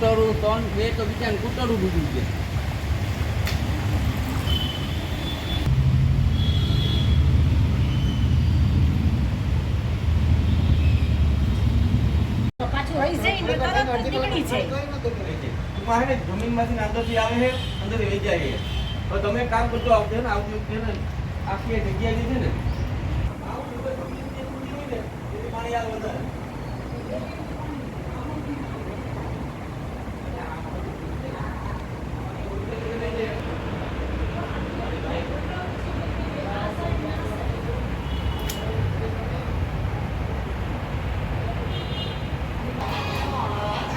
કૂટરું ત્રણ બે તો બીજાને કૂટરું ડૂબી જાય તો પાછું રહી જાય ને તરત જ નીકળી જાય. ટૂંકમાં હે ને જમીનમાંથી ને અંદરથી આવે છે અંદરથી વહી જાય છે. તમે કામ કરજો આવજો ને આવતી ને આખી જગ્યા જે છે ને જમીન પાણી આવે વધારે.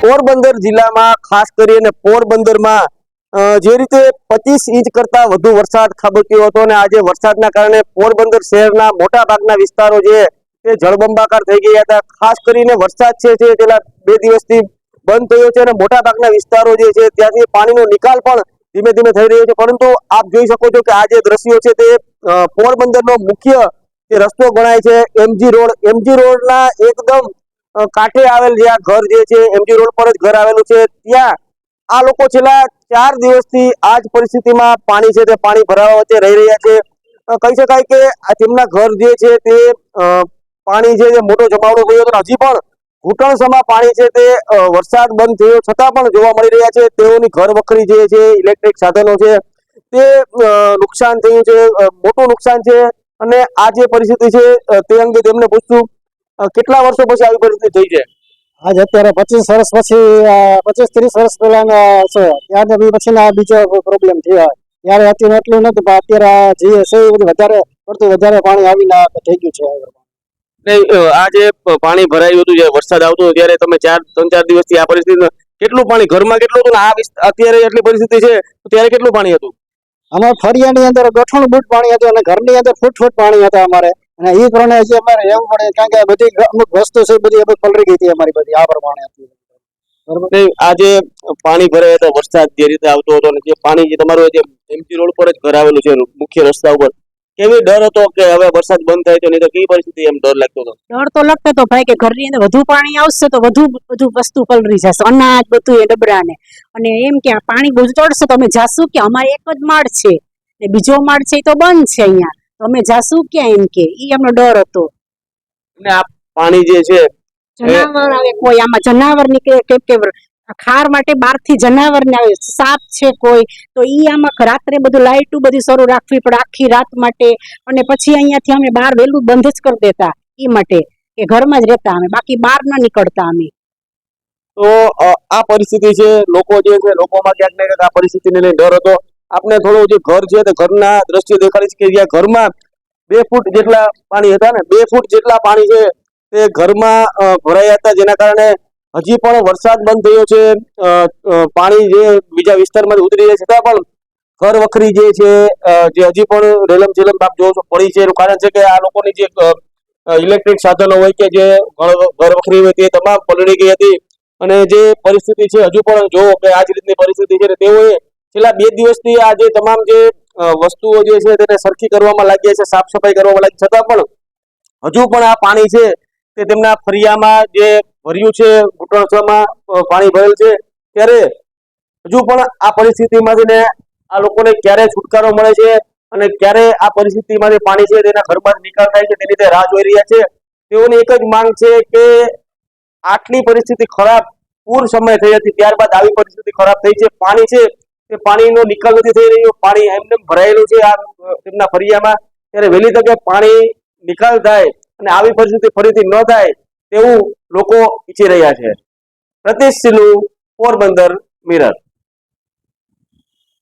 પોરબંદર જિલ્લામાં, ખાસ કરીને પોરબંદરમાં જે રીતે પચીસ ઇંચ કરતા વધુ વરસાદ ખાબક્યો હતો અને આજે વરસાદના કારણે પોરબંદર શહેરના મોટા ભાગના વિસ્તારો જે તે જળબંબાકાર થઈ ગયા હતા. ખાસ કરીને વરસાદ છે જે પેલા બે દિવસથી બંધ થયો છે અને મોટા ભાગના વિસ્તારો જે છે ત્યાંથી પાણીનો નિકાલ પણ ધીમે ધીમે થઈ રહ્યો છે. પરંતુ આપ જોઈ શકો છો કે આ જે દ્રશ્યો છે તે પોરબંદરનો મુખ્ય જે રસ્તો ગણાય છે, એમજી રોડ. એમજી રોડના એકદમ કાંઠે આવેલ જે આ ઘર જે છે એમજી રોડ પર જ ઘર આવેલું છે. ત્યાં આ લોકો છેલ્લા ચાર દિવસથી આ જ પરિસ્થિતિમાં પાણી છે તે પાણી ભરાવા વચ્ચે રહી રહ્યા છે. કહી શકાય કે તેમના ઘર જે છે તે પાણી છે જે મોટો જમાવડો ગયો હતો હજી પણ ઘૂંટણસમાં પાણી છે તે વરસાદ બંધ થયો છતાં પણ જોવા મળી રહ્યા છે. તેઓની ઘર વખરી જે છે ઇલેક્ટ્રિક સાધનો છે તે નુકસાન થયું છે. મોટું નુકસાન છે અને આ જે પરિસ્થિતિ છે તે અંગે તેમને પૂછશું. અ, કેટલા વર્ષો પછી આવી પરિસ્થિતિ થઈ છે? આજ અત્યારે પચીસ વર્ષ પછી પચીસ ત્રીસ વર્ષ પહેલાનો છે. ત્યાર બી પછી આ બીજો પ્રોબ્લેમ થયો ત્યારે અત્યારે એટલું નથી પણ અત્યારે આ જે છે એ બધું વધારે પડતું વધારે પાણી આવીને થઈ ગયું છે. આ જે પાણી ભરાયું હતું જે વરસાદ આવતો હતો ત્યારે તમે ચાર ત્રણ ચાર દિવસથી આ પરિસ્થિતિ કેટલું પાણી ઘરમાં કેટલું હતું આ અત્યારે એટલી પરિસ્થિતિ છે ત્યારે કેટલું પાણી હતું? અમારે ફરિયાની અંદર ગઠણ બૂટ પાણી હતું અને ઘરની અંદર ફૂટ ફૂટ પાણી હતા અમારે. અને એ પ્રમાણે હજી અમારે રહેવું પડે કારણ કે બધી અમુક વસ્તુ છે બધી અમે પલરી ગઈ હતી અમારી બધી આ પ્રમાણે હતી. બરોબર? આજે પાણી ભરાય હતો વરસાદ જે રીતે આવતો હતો જે પાણી જે તમારું જે એમજી રોડ પર જ ભરાવેલું છે મુખ્ય રસ્તા ઉપર કેવી ડર હતો કે હવે વરસાદ બંધ થાય તો નહીં તો કઈ પરિસ્થિતિ એમ ડર લાગતો હતો? ડર તો લગતો તો ભાઈ કે ઘરની અંદર વધુ પાણી આવશે તો વધુ બધું વસ્તુ પલરી જશે અનાજ બધું એ ડબરા ને અને એમ કે આ પાણી બહુ ચડશે તો અમે જાશું કે અમારે એક જ માળ છે ને બીજો માળ છે એ તો બંધ છે અહીંયા. તો અમે જાશું ક્યાં એમ કે? ઈ અમને ડર હતો. અને આ પાણી જે છે જનાવર આવે કોઈ આમાં જનાવર નીકળે કેમ કે ખાર માટે બહારથી જનાવર ને આવે સાપ છે કોઈ તો ઈ આમાં રાત્રે બધું લાઇટું બધું શરૂ રાખવી પડે આખી રાત માટે. અને પછી અહીંયાથી અમે બહાર વહેલું બંધ જ કરી દેતા ઈ માટે કે ઘરમાં જ રહેતા અમે બાકી બહાર ન નીકળતા અમે. તો આ પરિસ્થિતિ છે લોકો જે છે લોકોમાં ક્યાંક ને ક્યાંક આ પરિસ્થિતિને લઈને ડર હતો. આપણે થોડું જે ઘર છે તે ઘરના દ્રશ્ય દેખાડીશ કે જ્યાં ઘરમાં બે ફૂટ જેટલા પાણી હતા ને, બે ફૂટ જેટલા પાણી છે તે ઘરમાં ભરાયા હતા. જેના કારણે હજી પણ વરસાદ બંધ થયો છે. પાણી જે બીજા વિસ્તારમાંથી ઉતરી જાય છતાં પણ ઘર વખરી જે છે જે હજી પણ રેલમ છેલમ આપ જોવો છો, પડી છે. એનું કારણ છે કે આ લોકોની જે ઇલેક્ટ્રિક સાધનો હોય કે જે ઘર વખરી હોય તે તમામ પલળી ગઈ હતી. અને જે પરિસ્થિતિ છે, હજુ પણ જોવો કે આ જ રીતની પરિસ્થિતિ છે તેઓએ છેલ્લા બે દિવસથી આ જે તમામ જે વસ્તુઓ જે છે તેને સરખી કરવામાં લાગ્યા છે, સાફ સફાઈ કરવામાં લાગી છતાં પણ હજુ પણ આ પાણી છે તે તેમના ફરિયામાં જે ભર્યું છે ઘૂંટણસમાં પાણી ભરેલ છે, ત્યારે હજુ પણ આ પરિસ્થિતિમાંથી ને આ લોકોને ક્યારે છુટકારો મળે છે અને ક્યારે આ પરિસ્થિતિમાંથી પાણી છે તેના ઘરમાં નિકાલ થાય છે તેની તે રાહ જોઈ રહ્યા છે. તેઓની એક જ માંગ છે કે આટલી પરિસ્થિતિ ખરાબ પૂર સમય થઈ હતી, ત્યારબાદ આવી પરિસ્થિતિ ખરાબ થઈ છે. પાણી છે તે પાણીનો નિકાલ નથી થઈ રહ્યો, પાણી એમને એમ ભરાયેલું છે આ તેમના ફરિયામાં. ત્યારે વહેલી તકે પાણી નિકાલ થાય અને આવી પરિસ્થિતિ ફરીથી ન થાય તેવું લોકો ઈચ્છી રહ્યા છે. પ્રતિશ પોરબંદર મિરર.